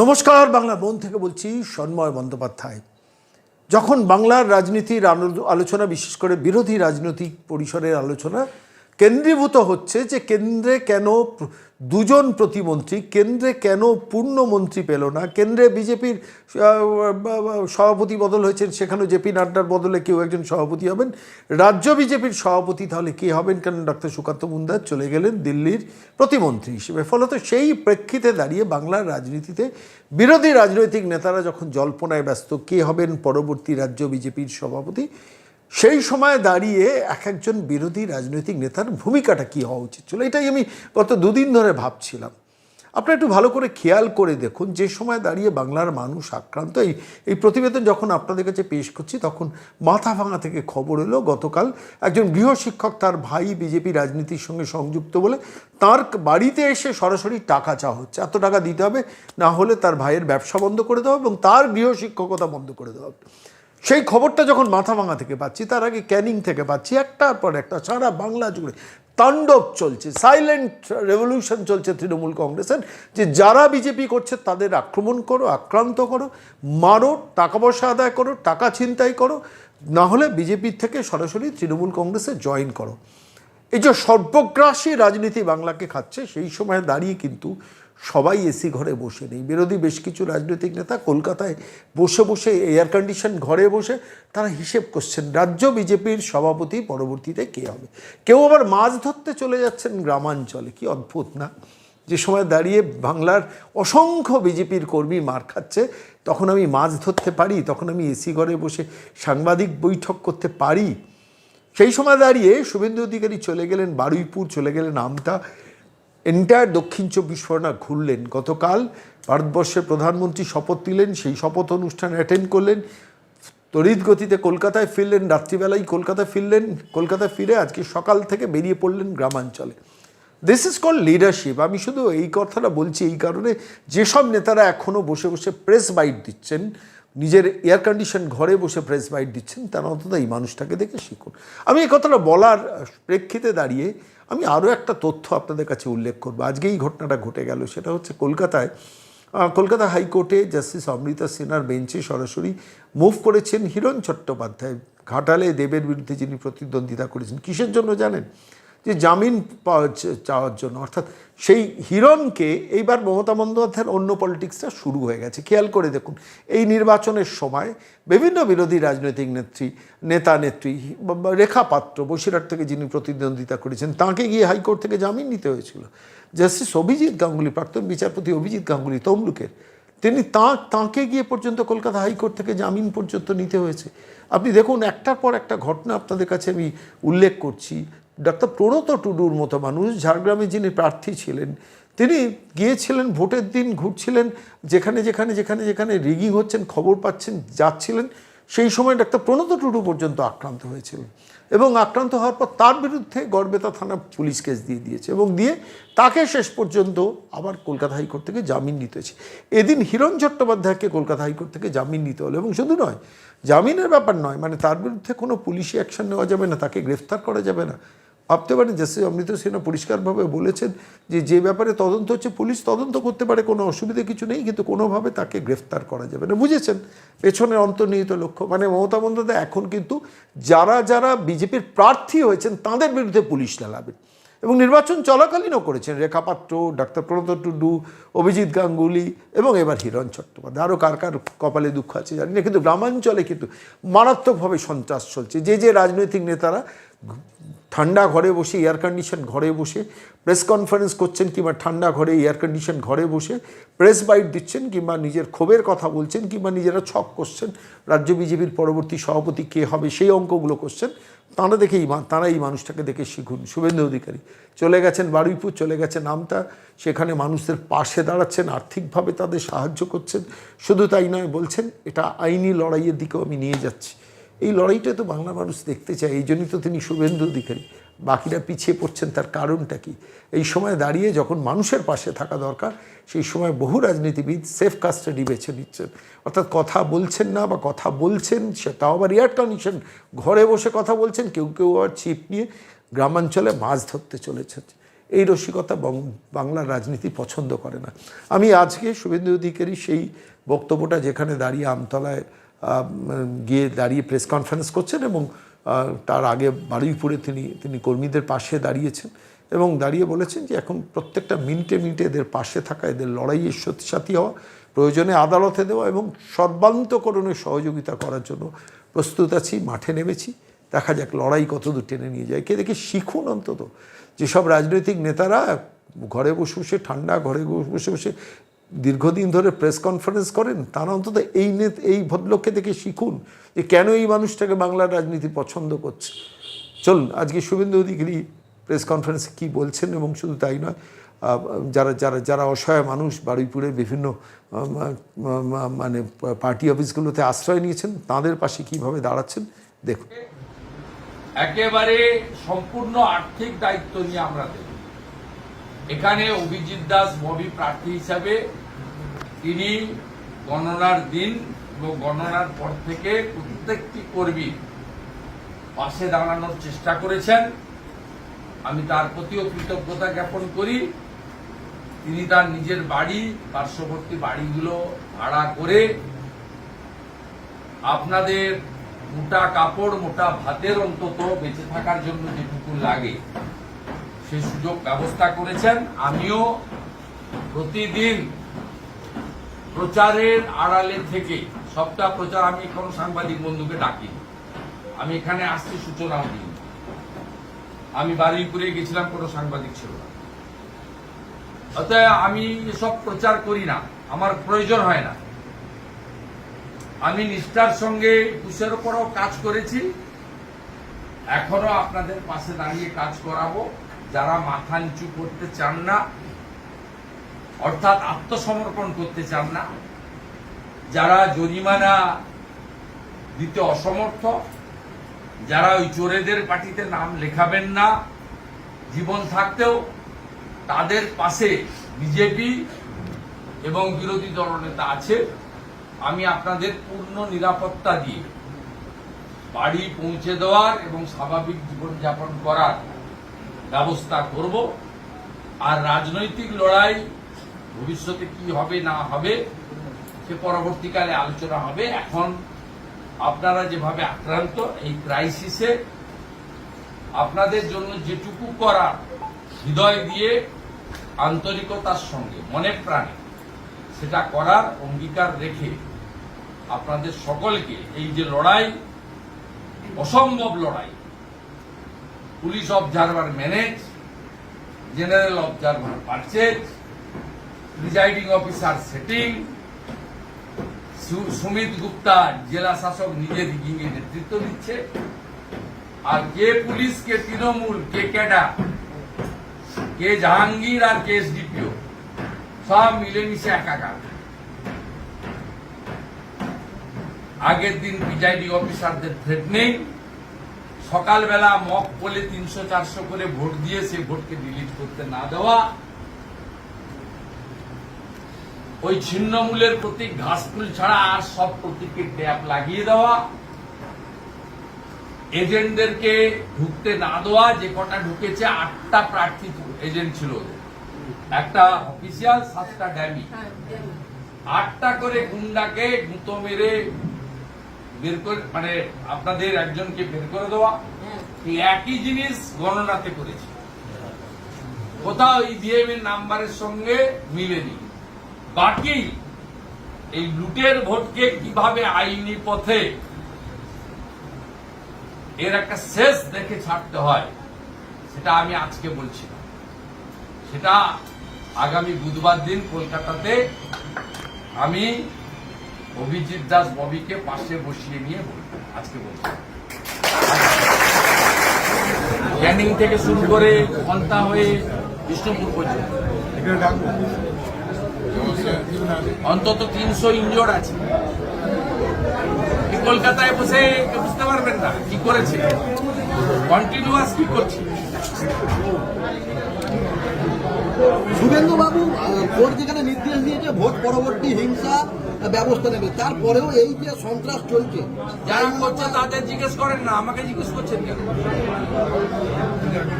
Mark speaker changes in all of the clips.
Speaker 1: নমস্কার, বাংলা মন থেকে বলছি সন্ময় বন্দ্যোপাধ্যায়। যখন বাংলার রাজনীতির আলোচনা, বিশেষ করে বিরোধী রাজনৈতিক পরিসরের আলোচনা কেন্দ্রীভূত হচ্ছে যে কেন্দ্রে কেন দুজন প্রতিমন্ত্রী, কেন্দ্রে কেন পূর্ণমন্ত্রী পেল না, কেন্দ্রে বিজেপির সভাপতি বদল হয়েছেন, সেখানেও জেপি নাড্ডার বদলে কেউ একজন সভাপতি হবেন। রাজ্য বিজেপির সভাপতি তাহলে কে হবেন? কেন ডক্টর সুকান্ত মুন্দার চলে গেলেন দিল্লির প্রতিমন্ত্রী হিসেবে? ফলত সেই প্রেক্ষিতে দাঁড়িয়ে বাংলার রাজনীতিতে বিরোধী রাজনৈতিক নেতারা যখন জল্পনায় ব্যস্ত, কে হবেন পরবর্তী রাজ্য বিজেপির সভাপতি? সেই সময় দাঁড়িয়ে এক একজন বিরোধী রাজনৈতিক নেতার ভূমিকাটা কী হওয়া উচিত ছিল? এটাই আমি গত দুদিন ধরে ভাবছিলাম। আপনারা একটু ভালো করে খেয়াল করে দেখুন, যে সময় দাঁড়িয়ে বাংলার মানুষ আক্রান্ত, এই এই প্রতিবেদন যখন আপনাদের কাছে পেশ করছি, তখন মাথা ভাঙা থেকে খবর এলো, গতকাল একজন গৃহশিক্ষক তার ভাই বিজেপি রাজনীতির সঙ্গে সংযুক্ত বলে তার বাড়িতে এসে সরাসরি টাকা চাওয়া হচ্ছে। এত টাকা দিতে হবে, না হলে তার ভাইয়ের ব্যবসা বন্ধ করে দেওয়া এবং তার গৃহশিক্ষকতা বন্ধ করে দেওয়া হবে। সেই খবরটা যখন মাথা ভাঙা থেকে পাচ্ছি, তার আগে ক্যানিং থেকে পাচ্ছি, একটার পর একটা, সারা বাংলা জুড়ে তাণ্ডব চলছে সাইলেন্ট রেভলিউশন চলছে তৃণমূল কংগ্রেসের, যে যারা বিজেপি করছে তাদের আক্রমণ করো, আক্রান্ত করো, মারো, টাকা পয়সা আদায় করো, টাকা ছিনতাই করো, না হলে বিজেপির থেকে সরাসরি তৃণমূল কংগ্রেসে জয়েন করো। এই যে সর্বগ্রাসী রাজনীতি বাংলাকে খাচ্ছে, সেই সময় দাঁড়িয়ে কিন্তু সবাই এসি ঘরে বসে নেই। বিরোধী বেশ কিছু রাজনৈতিক নেতা কলকাতায় বসে বসে এয়ার কন্ডিশন ঘরে বসে তারা হিসেব করছেন, রাজ্য বিজেপির সভাপতি পরবর্তীতে কে হবে? কেউ আবার মাছ ধরতে চলে যাচ্ছেন গ্রামাঞ্চলে, কি অদ্ভুত না? যে সময় দাঁড়িয়ে বাংলার অসংখ্য বিজেপির কর্মী মার খাচ্ছে, তখন আমি মাছ ধরতে পারি, তখন আমি এসি ঘরে বসে সাংবাদিক বৈঠক করতে পারি। সেই সময় দাঁড়িয়ে শুভেন্দু অধিকারী চলে গেলেন, বারুইপুর চলে গেলেন আমতা এন্টায়ার দক্ষিণ চব্বিশ পরগনা ঘুরলেন। গতকাল ভারতবর্ষের প্রধানমন্ত্রী শপথ নিলেন, সেই শপথ অনুষ্ঠান অ্যাটেন্ড করলেন। তড়িৎ গতিতে কলকাতায় ফিরলেন রাত্রিবেলায় কলকাতায় ফিরলেন, কলকাতায় ফিরে আজকে সকাল থেকে বেরিয়ে পড়লেন গ্রামাঞ্চলে। দিস ইজ কল লিডারশিপ আমি শুধু এই কথাটা বলছি এই কারণে, যেসব নেতারা এখনও বসে বসে প্রেস বাইট দিচ্ছেন নিজের এয়ার কন্ডিশন ঘরে বসে প্রেস বাইট দিচ্ছেন, তারা অন্তত এই মানুষটাকে দেখে শিখুন। আমি এই কথাটা বলার প্রেক্ষিতে দাঁড়িয়ে আমি আরও একটা তথ্য আপনাদের কাছে উল্লেখ করব। আজকে এই ঘটনাটা ঘটে গেল, সেটা হচ্ছে কলকাতায় কলকাতা হাইকোর্টে জাস্টিস অমৃতা সিনহার বেঞ্চে সরাসরি মুভ করেছেন হিরণ চট্টোপাধ্যায়। ঘাটালে দেবের বিরুদ্ধে যিনি প্রতিদ্বন্দ্বিতা করেছেন, কিসের জন্য জানেন? যে জামিন চাওয়ার জন্য, অর্থাৎ সেই হিরণকে এইবার মমতা বন্দ্যোপাধ্যায়ের অন্য পলিটিক্সটা শুরু হয়ে গেছে। খেয়াল করে দেখুন, এই নির্বাচনের সময় বিভিন্ন বিরোধী রাজনৈতিক নেত্রী, নেতা নেত্রী রেখা পাত্র, বসিরহাট থেকে যিনি প্রতিদ্বন্দ্বিতা করেছেন, তাকে গিয়ে হাইকোর্ট থেকে জামিন নিতে হয়েছিল। জাস্টিস অভিজিৎ গাঙ্গুলি, প্রাক্তন বিচারপতি অভিজিৎ গাঙ্গুলি, তমলুকের, তিনি তা, তাঁকে গিয়ে পর্যন্ত কলকাতা হাইকোর্ট থেকে জামিন পর্যন্ত নিতে হয়েছে। আপনি দেখুন, একটার পর একটা ঘটনা আপনাদের কাছে আমি উল্লেখ করছি। ডাক্তার প্রণত টুডুর মতো মানুষ, ঝাড়গ্রামে যিনি প্রার্থী ছিলেন, তিনি গিয়েছিলেন, ভোটের দিন ঘুরছিলেন, যেখানে যেখানে যেখানে যেখানে রিগিং হচ্ছেন, খবর পাচ্ছেন, যাচ্ছিলেন, সেই সময় ডাক্তার প্রণত টুডু পর্যন্ত আক্রান্ত হয়েছিলেন এবং আক্রান্ত হওয়ার পর তার বিরুদ্ধে গড়বেতা থানা পুলিশ কেস দিয়ে দিয়েছে এবং দিয়ে তাকে শেষ পর্যন্ত আবার কলকাতা হাইকোর্ট থেকে জামিন নিতে হয়েছে। এদিন হিরণ চট্টোপাধ্যায়কে কলকাতা হাইকোর্ট থেকে জামিন নিতে হলো এবং শুধু নয়, জামিনের ব্যাপার নয় মানে তার বিরুদ্ধে কোনো পুলিশি অ্যাকশন নেওয়া যাবে না, তাকে গ্রেফতার করা যাবে না। ভাবতে পারেন জাস্টিস অমৃত সিনহা পরিষ্কারভাবে বলেছেন যে যে ব্যাপারে তদন্ত হচ্ছে, পুলিশ তদন্ত করতে পারে, কোনো অসুবিধা কিছু নেই, কিন্তু কোনোভাবে তাকে গ্রেফতার করা যাবে না। বুঝেছেন? পেছনের অন্তর্নিহিত লক্ষ্য। মানে মমতা বন্দ্যোপাধ্যায় এখন কিন্তু যারা যারা বিজেপির প্রার্থী হয়েছেন, তাদের বিরুদ্ধে পুলিশ লাগাবেন এবং নির্বাচন চলাকালীনও করেছেন রেখা পাত্র, ডাক্তার প্রণত টুডু, অভিজিৎ গাঙ্গুলি এবং এবার হিরণ চট্টোপাধ্যায়। আরও কার কার কপালে দুঃখ আছে জানি না, কিন্তু গ্রামাঞ্চলে কিন্তু মারাত্মকভাবে সন্ত্রাস চলছে। যে যে রাজনৈতিক নেতারা ঠান্ডা ঘরে বসে এয়ার কন্ডিশন ঘরে বসে প্রেস কনফারেন্স করছেন কিংবা ঠান্ডা ঘরে এয়ার কন্ডিশন ঘরে বসে প্রেস বাইট দিচ্ছেন কিংবা নিজের ক্ষোভের কথা বলছেন কিংবা নিজেরা ছক করছেন, রাজ্য বিজেপির পরবর্তী সভাপতি কে হবে, সেই অঙ্কগুলো করছেন, তাঁরা দেখে এই মা- তারা এই মানুষটাকে দেখে শিখুন। শুভেন্দু অধিকারী, চলে গেছেন বারুইপুর, চলে গেছেন আমতা সেখানে মানুষদের পাশে দাঁড়াচ্ছেন, আর্থিকভাবে তাদের সাহায্য করছেন, শুধু তাই নয় বলছেন, এটা আইনি লড়াইয়ের দিকেও আমি নিয়ে যাচ্ছি। এই লড়াইটা তো বাংলা মানুষ দেখতে চায়, এই জন্যই তো তিনি শুভেন্দু অধিকারী। বাকিরা পিছিয়ে পড়ছেন, তার কারণটা কি? এই সময় দাঁড়িয়ে যখন মানুষের পাশে থাকা দরকার, সেই সময় বহু রাজনীতিবিদ সেফ কাস্টাডি বেছে নিচ্ছেন। অর্থাৎ কথা বলছেন না বা কথা বলছেন, সে তাও আবার এয়ার কন্ডিশন, ঘরে বসে কথা বলছেন, কেউ কেউ আবার ছিপ নিয়ে গ্রামাঞ্চলে মাছ ধরতে চলেছে এই রসিকতা বাংলার রাজনীতি পছন্দ করে না। আমি আজকে শুভেন্দু অধিকারী সেই বক্তব্যটা যেখানে দাঁড়িয়ে আমতলায় গিয়ে দাঁড়িয়ে প্রেস কনফারেন্স করছেন এবং তার আগে বারুইপুরে তিনি তিনি কর্মীদের পাশে দাঁড়িয়েছেন এবং দাঁড়িয়ে বলেছেন যে এখন প্রত্যেকটা মিনিটে মিনিটে এদের পাশে থাকা, এদের লড়াইয়ের সাথী হওয়া, প্রয়োজনে আদালতে দেওয়া এবং সর্বান্তকরণের সহযোগিতা করার জন্য প্রস্তুত আছি, মাঠে নেমেছি। দেখা যাক লড়াই কতদূর টেনে নিয়ে যায়। কে দেখে শিখুন অন্তত। যেসব রাজনৈতিক নেতারা ঘরে বসে বসে, ঠান্ডা ঘরে বসে বসে দীর্ঘদিন ধরে প্রেস কনফারেন্স করেন, তারা অন্তত এই নেত এই ভদ্রলোককে দেখে শিখুন যে কেন এই মানুষটাকে বাংলার রাজনীতি পছন্দ করছে। চলুন, আজকে শুভেন্দু অধিকারী প্রেস কনফারেন্সে কী বলছেন এবং শুধু তাই নয় যারা যারা যারা অসহায় মানুষ বারুইপুরের বিভিন্ন মানে পার্টি অফিসগুলোতে আশ্রয় নিয়েছেন, তাদের পাশে কীভাবে দাঁড়াচ্ছেন দেখুন।
Speaker 2: একেবারে সম্পূর্ণ আর্থিক দায়িত্ব নিয়ে আমরা এখানে অভিজিৎ দাস ববি প্রার্থী হিসাবে তিনি গণনার দিন এবং গণনার পর থেকে প্রত্যেকটি কর্মী পাশে দাঁড়ানোর চেষ্টা করেছেন। আমি তার প্রতিও কৃতজ্ঞতা জ্ঞাপন করি। তিনি তার নিজের বাড়ি, পার্শ্ববর্তী বাড়িগুলো ভাড়া করে আপনাদের মোটা কাপড়, মোটা ভাতের অন্তত বেঁচে থাকার জন্য যেটুকু লাগে। সে সুযোগ ব্যবস্থা করেছেন। আমিও প্রতিদিন প্রচারের আড়ালে থেকে, সবটা প্রচার আমি কোনো সাংবাদিক বন্ধুকে ডাকি। আমি এখানে আসছি সূচনাও দিই আমি বারুইপুরে গেছিলাম, কোনো সাংবাদিক ছিল না। অতএব আমি এসব প্রচার করি না, আমার প্রয়োজন হয় না। আমি নিষ্ঠার সঙ্গে একুশের উপরও কাজ করেছি। এখনও আপনাদের পাশে দাঁড়িয়ে কাজ করাবো। যারা মাথা নিচু করতে চান না, অর্থাৎ আত্মসমর্পণ করতে চান না, যারা জরিমানা দিতে অসমর্থ, যারা ওই চোরেদের পার্টিতে নাম লেখাবেন না, জীবন থাকতেও তাদের পাশে বিজেপি এবং বিরোধী দলনেতা আছে, আমি আপনাদের পূর্ণ নিরাপত্তা দিয়ে বাড়ি পৌঁছে দেওয়ার এবং স্বাভাবিক জীবনযাপন করার ব্যবস্থা করব। আর রাজনৈতিক লড়াই ভবিষ্যতে কি হবে না হবে, সে পরবর্তীকালে আলোচনা হবে। এখন আপনারা যেভাবে আক্রান্ত এই ক্রাইসিসে আপনাদের জন্য যেটুকু করা হৃদয় দিয়ে আন্তরিকতার সঙ্গে, মনে প্রাণে সেটা করার অঙ্গীকার রেখে আপনাদের সকলকে এই যে লড়াই, অসম্ভব লড়াই police observer manage, general observer purchase, presiding officer setting Sumit Gupta জেলা শাসক নিজে গিয়ে নেতৃত্ব দিচ্ছে, আর কে পুলিশ, কে তৃণমূল, কে ক্যাডা, কে জাহাঙ্গীর আর কে এসডিপিও, সব মিলেমিশে একাকার। আগের দিন প্রিজাইডিং অফিসারদের থ্রেটনিং সকালবেলা মক বলে তিনশো চারশো করে ভোট দিয়ে সে ভোটকে ডিলিট করতে না দেওয়া ওই ছিন্নমূলের প্রতীক ঘাসফুল ছাড়া আর সব প্রতীকে ট্যাপ লাগিয়ে দেওয়া এজেন্টদেরকে ঢুকতে না দেওয়া যে কটা ঢুকেছে আটটা প্রার্থী এজেন্ট ছিল ওদের। একটা অফিসিয়াল সাতটা ড্যামি। আটটা করে গুন্ডাকে গুঁতো মেরে বের করে মানে আপনাদের একজনকে বের করে দেওয়া। এই একই জিনিস গণনাতে করেছে। কোথাও ইভিএম এর নাম্বারের সঙ্গে মিলেনি বাকি এই লুটের ভোটকে কীভাবে আইনি পথে এর একটা শেষ দেখে ছাড়তে হয় সেটা আমি আজকে বলছি না। সেটা আগামী বুধবার দিন কলকাতাতে আমি অভিজিৎ দাস ববিকে পাশে বসিয়ে নিয়ে আজকে বলছি ক্যানিং থেকে শুরু করে কলতা হয়ে বিষ্ণুপুর পর্যন্ত। অন্তত তিনশো ইঞ্জোর আছে। কলকাতায় বসে বুঝতে পারবেন না, কি করেছে? কন্টিনিউয়াস কি করছে?
Speaker 3: শুভেন্দু বাবু কোর্ট যেখানে নির্দেশ দিয়েছে, ভোট পরবর্তী হিংসা ব্যবস্থা নেবে। তারপরেও এই যে সন্ত্রাস চলছে
Speaker 2: যারা করছে তাদের জিজ্ঞেস করেন না, আমাকে জিজ্ঞেস করছেন কেন?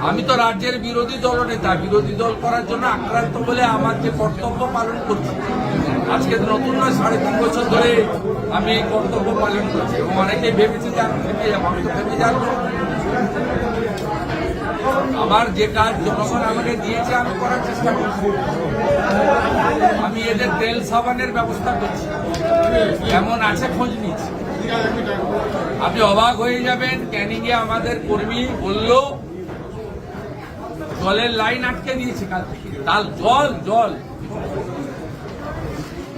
Speaker 2: আমি তো রাজ্যের বিরোধী দল নেতা, বিরোধী দল করার জন্য আক্রান্ত বলে আমার যে কর্তব্য পালন করছি। আজকে নতুন নয়, সাড়ে তিন বছর ধরে আমি এই কর্তব্য পালন করছি। এবং অনেকেই ভেবেছে যে আমি ভেবে যাব আমি তো ভেবে যাব। আমার যে কাজ জনগণ আমাকে দিয়েছে, আমি করার চেষ্টা করছি। এদের তেল সাবানের ব্যবস্থা করছি। কেমন আছে খোঁজ নিচ্ছি। আপনি অবাক হয়ে যাবেন ক্যানিং এ আমাদের কর্মী বলল, জলের লাইন আটকে দিয়েছে কাল থেকে। তাল, জল জল।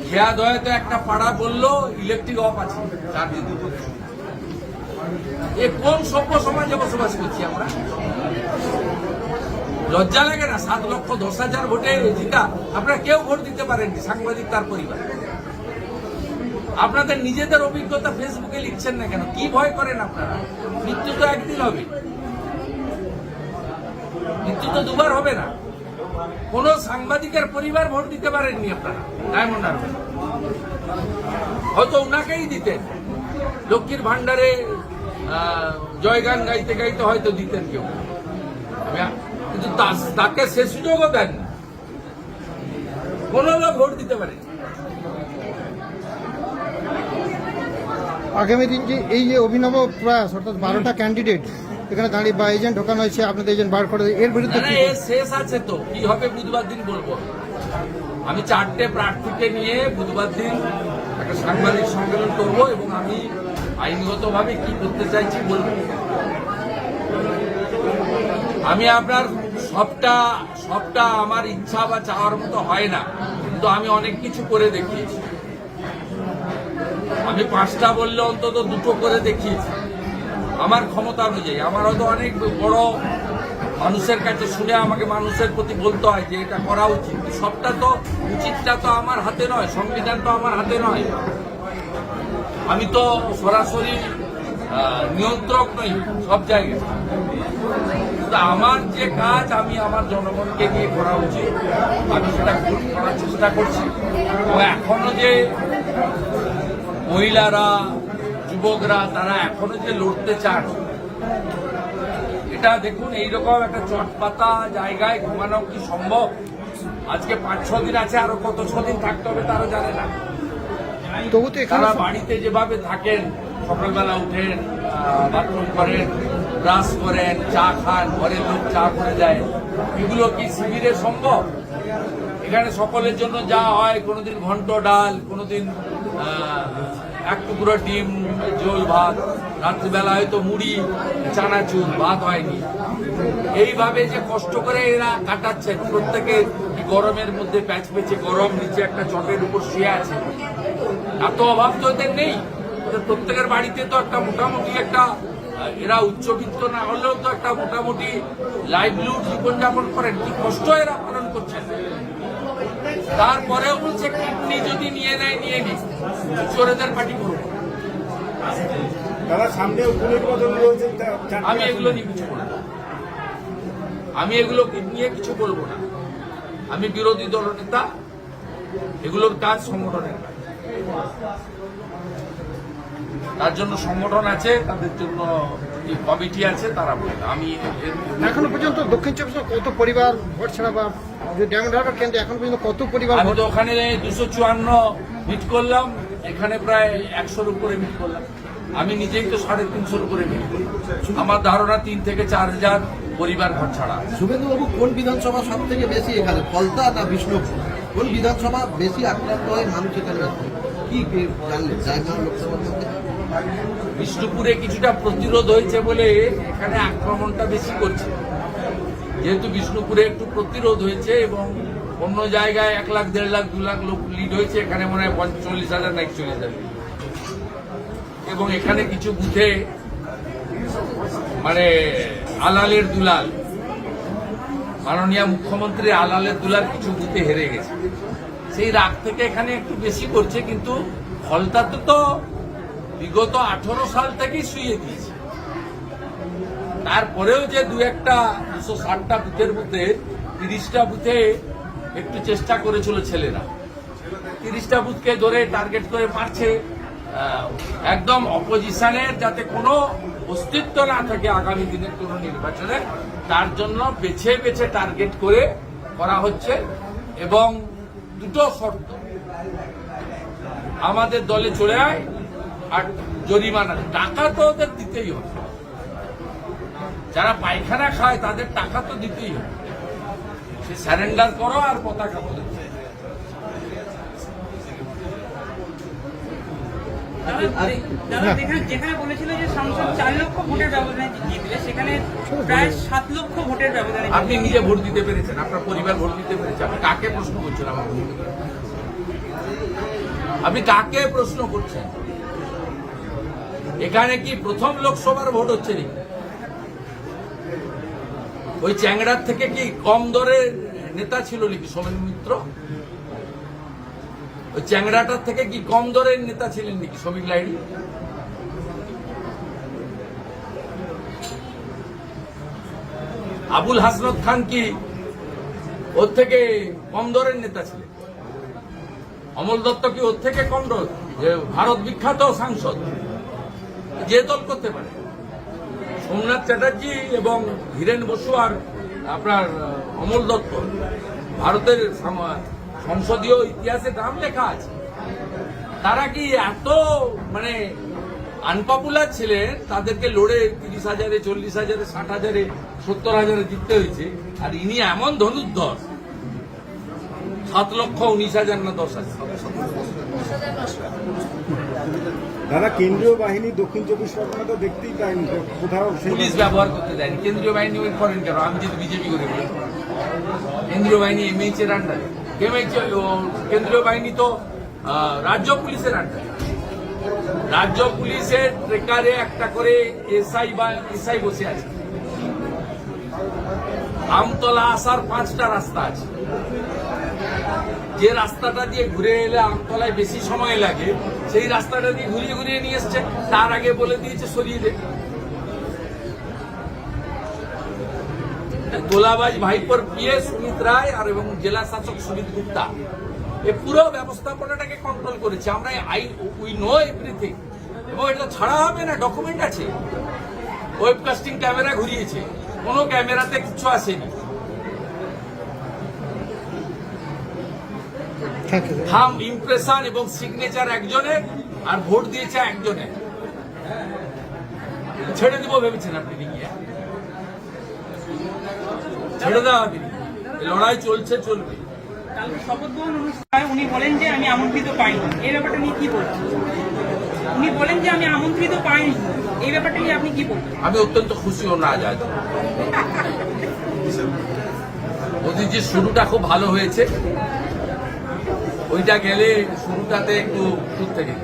Speaker 2: খেয়া দয়াতে একটা পাড়া বলল ইলেকট্রিক অফ আছে চার দিন এ কোন সভ্য সমাজে বসবাস করছি আমরা? লজ্জা লাগে না? সাত লক্ষ দশ হাজার ভোটে জিতা। আপনারা কেউ ভোট দিতে পারেননি, সাংবাদিক তার পরিবার। আপনাদের নিজেদের অভিজ্ঞতা ফেসবুকে লিখছেন না কেন? কি ভয় করেন আপনারা? মৃত্যু তো একদিন হবে। মৃত্যু তো দুবার হবে না। কোন সাংবাদিকের পরিবার ভোট দিতে পারেননি আপনারা, ডায়মন্ড হারবার হয়তো ওনাকেই দিতেন। লক্ষ্মীর ভান্ডারে জয়গান গাইতে গাইতে হয়তো দিতেন কেউ। কিন্তু তা- তাকে সে সুযোগও দেন না। কোনো লোক ভোট দিতে পারে।
Speaker 4: আগামী দিন যে এই যে অভিনব প্রয়াস অর্থাৎ বারোটা ক্যান্ডিডেট এখানে দাঁড়িয়ে বা এজেন্ট ঢোকানো হয়েছে আপনাদের এজেন্ট বার করে এর বিরুদ্ধে
Speaker 2: শেষ আছে তো। কি হবে বুধবার দিন বলব। আমি চারটে প্রার্থীকে নিয়ে বুধবার দিন একটা সাংবাদিক সম্মেলন করব এবং আমি আইনগতভাবে কি করতে চাইছি বলব। আমি আপনার সবটা সবটা আমার ইচ্ছা বা চাওয়ার মতো হয় না। কিন্তু আমি অনেক কিছু করে দেখিয়েছি। আমি পাঁচটা বললে অন্তত দুটো করে দেখিয়েছি। আমার ক্ষমতা অনুযায়ী। আমার হয়তো অনেক বড় মানুষের কাছে শুনে আমাকে মানুষের প্রতি বলতে হয় যে এটা করা উচিত। সবটা তো উচিতটা তো আমার হাতে নয়, সংবিধান তো আমার হাতে নয়। আমি তো সরাসরি নিয়ন্ত্রক নই সব জায়গায়। আমার যে কাজ আমি আমার জনগণকে দিয়ে করা উচিত আমি সেটা করার চেষ্টা করছি। এবং এখনও যে মহিলারা যুবকরা তারা এখনও যে লড়তে চান এটা দেখুন এইরকম একটা চটপাতা জায়গায় ঘুমানো কি সম্ভব? আজকে পাঁচ ছ দিন আছে আরও কত ছ দিন থাকতে হবে তারা জানে না।
Speaker 4: তবু তো
Speaker 2: তারা বাড়িতে যেভাবে থাকেন সকালবেলা উঠেন বাথরুম করেন ব্রাশ করেন, চা খান, ঘরের লোক চা করে দেয় এগুলো কি শিবিরে সম্ভব? এখানে সকলের জন্য যা হয়, কোনোদিন ঘন্ট ডাল, কোনোদিন এক টুকরো ডিম জল ভাত। রাত্রিবেলা হয়তো মুড়ি, চানাচুর, ভাত হয়নি। এইভাবে যে কষ্ট করে এরা কাটাচ্ছে প্রত্যেকে গরমের মধ্যে প্যাচ পেঁচে গরম নিচে একটা চটের উপর শুয়ে আছে। এত অভাব তো এদের নেই। প্রত্যেকের বাড়িতে তো একটা মোটামুটি একটা এরা উচ্চবিত্ত না হলেও তো একটা মোটামুটি লাইভলিহুড জীবনযাপন করেন। কি কষ্ট এরা পালন করছেন। তারপরেও বলছে কিডনি যদি নিয়ে নেয় নিয়ে নিক চোরেদের পার্টি করব আমি এগুলো নিয়ে কিছু বলব আমি এগুলো নিয়ে কিছু বলব না। আমি বিরোধী দলনেতা এগুলোর কাজ সংগঠনের কাজ। তার জন্য সংগঠন আছে তাদের জন্য কমিটি আছে তারা বলবে আমি
Speaker 4: এখনও পর্যন্ত দক্ষিণ চব্বিশ কত পরিবার ভোট ছাড়া বা যে ডায়মন্ড কেন্দ্রে এখন পর্যন্ত কত পরিবার
Speaker 2: আমি তো ওখানে দুশো চুয়ান্ন মিট করলাম এখানে প্রায় একশোর উপরে মিট করলাম। আমি নিজেই তো সাড়ে তিনশোর উপরে মিট করলাম আমার ধারণা তিন থেকে চার হাজার পরিবার ঘর ছাড়া।
Speaker 3: শুভেন্দুবাবু কোন বিধানসভা সব থেকে বেশি এখানে ফলতা না বিষ্ণুপুর? কোন বিধানসভা বেশি আক্রান্ত হয় মানুষ এখানে কি জানলেন জায়গার লোকসভার মধ্যে?
Speaker 2: বিষ্ণুপুরে কিছুটা প্রতিরোধ হয়েছে বলে এখানে আক্রমণটা বেশি করছে। যেহেতু বিষ্ণুপুরে একটু প্রতিরোধ হয়েছে এবং অন্য জায়গায় এক লাখ, দেড় লাখ, দু লাখ লোক লিড হয়েছে, এখানে মনে হয় পঞ্চল্লিশ হাজার না একচল্লিশ হাজার এবং এখানে কিছু বুথে মানে আলালের দুলাল, মাননীয় মুখ্যমন্ত্রী আলালের দুলাল কিছু বুথে হেরে গেছে। সেই রাগ থেকে এখানে একটু বেশি করছে, কিন্তু ফলতাতে তো বিগত আঠারো সাল থেকেই শুয়ে দিয়েছে। তারপরেও যে দু একটা দুশো ষাটটা বুথের মধ্যে, তিরিশটা বুথে একটু চেষ্টা করেছিল ছেলেরা। তিরিশটা বুথকে ধরে টার্গেট করে মারছে। একদম অপোজিশনের যাতে কোনো অস্তিত্ব না থাকে আগামী দিনের কোনো নির্বাচনে, তার জন্য বেছে বেছে টার্গেট করে করা হচ্ছে এবং দুটো শর্ত। আমাদের দলে চলে আয় আর জরিমানা। টাকা তো ওদের দিতেই হবে। যারা পায়খানা খায় তাদের টাকা তো দিতেই হবে। সে স্যারেন্ডার করো আর পতাকা বলে
Speaker 5: যেখানে যেখানে বলেছিল যে সংসদ চার লক্ষ ভোটের ব্যবধানে জিতবে সেখানে প্রায় সাত লক্ষ ভোটের ব্যবধানে
Speaker 2: আপনি নিজে ভোট দিতে পেরেছেন আপনার পরিবার ভোট দিতে পেরেছে। আপনি কাকে প্রশ্ন করছেন আমার আপনি কাকে প্রশ্ন করছেন? এখানে কি প্রথম লোকসভার ভোট হচ্ছে নাকি? ওই চ্যাংড়ার থেকে কি কম দরের নেতা ছিল নাকি সোমেন মিত্র? ওই চ্যাংড়াটার থেকে কি কম দরের নেতা ছিলেন নাকি শ্রমিক লাইড়ি আবুল হাসনত খান কি ওর থেকে কম দরের নেতা ছিলেন? অমল দত্ত কি ওর থেকে কম দর? ভারত বিখ্যাত সাংসদ। যে দল করতে পারে। সোমনাথ চ্যাটার্জি এবং হীরেন বসু আর আপনার অমল দত্ত। ভারতের সংসদীয় ইতিহাসে নাম লেখা আছে। তারা কি এত মানে আনপপুলার ছিলেন? তাদেরকে লড়ে তিরিশ হাজারে, চল্লিশ হাজারে, ষাট হাজারে, সত্তর হাজারে জিততে হয়েছে। আর ইনি এমন ধনুর্ধর। সাত লক্ষ উনিশ হাজার না দশ হাজার?
Speaker 6: দাদা কেন্দ্রীয় বাহিনী দক্ষিণ চব্বিশ পরগনা তো দেখতেই পাইনি কোথাও
Speaker 2: পুলিশ ব্যবহার করতে দেয়নি। কেন্দ্রীয় বাহিনী ওই করেন কেন? আমি যদি বিজেপি করে বলি। কেন্দ্রীয় বাহিনী এমএইচ এর আন্ডারে এমএইচ কেন্দ্রীয় বাহিনী তো রাজ্য পুলিশের আন্ডারে রাজ্য পুলিশের ট্রেকারে একটা করে এসআই বা এসআই বসে আছে। আমতলা আসার পাঁচটা রাস্তা আছে। যে রাস্তাটা দিয়ে ঘুরে এলে আমতলায় বেশি সময় লাগে, সেই রাস্তাটা দিয়ে ঘুরিয়ে ঘুরিয়ে নিয়ে এসছে, তার আগে বলে দিয়েছে সরিয়ে দে। গোলাবাজ ভাইপোর পিএ সুমিত রায় আর এবং জেলা শাসক সুমিত গুপ্তা। এ পুরো ব্যবস্থাপনাটাকে কন্ট্রোল করেছে। আমরা আই উই নো এভরিথিং এবং এটা ছাড়া হবে না ডকুমেন্ট আছে। ওয়েবকাস্টিং ক্যামেরা ঘুরিয়েছে। কোনো ক্যামেরাতে কিছু আসেনি। থাম ইমপ্রেশন এবং সিগনেচার একজনের আর ভোট দিয়েছে একজনের ছেড়ে দিব ভেবেছেন আপনি গিয়ে ছেড়ে দেওয়া লড়াই চলছে চলবে।
Speaker 5: কালকে শপথ গ্রহণ অনুষ্ঠানে উনি বলেন যে আমি আমন্ত্রিত পাইনি। এই ব্যাপারটা নিয়ে কি বলছেন? উনি বলেন যে আমি আমন্ত্রিত পাইনি। এই ব্যাপারটা নিয়ে আপনি কি বলছেন?
Speaker 2: আমি অত্যন্ত খুশি ও নাজ আজ মোদির শুরুটা খুব ভালো হয়েছে। ওইটা গেলে শুরুটাতে একটু দূর থেকে।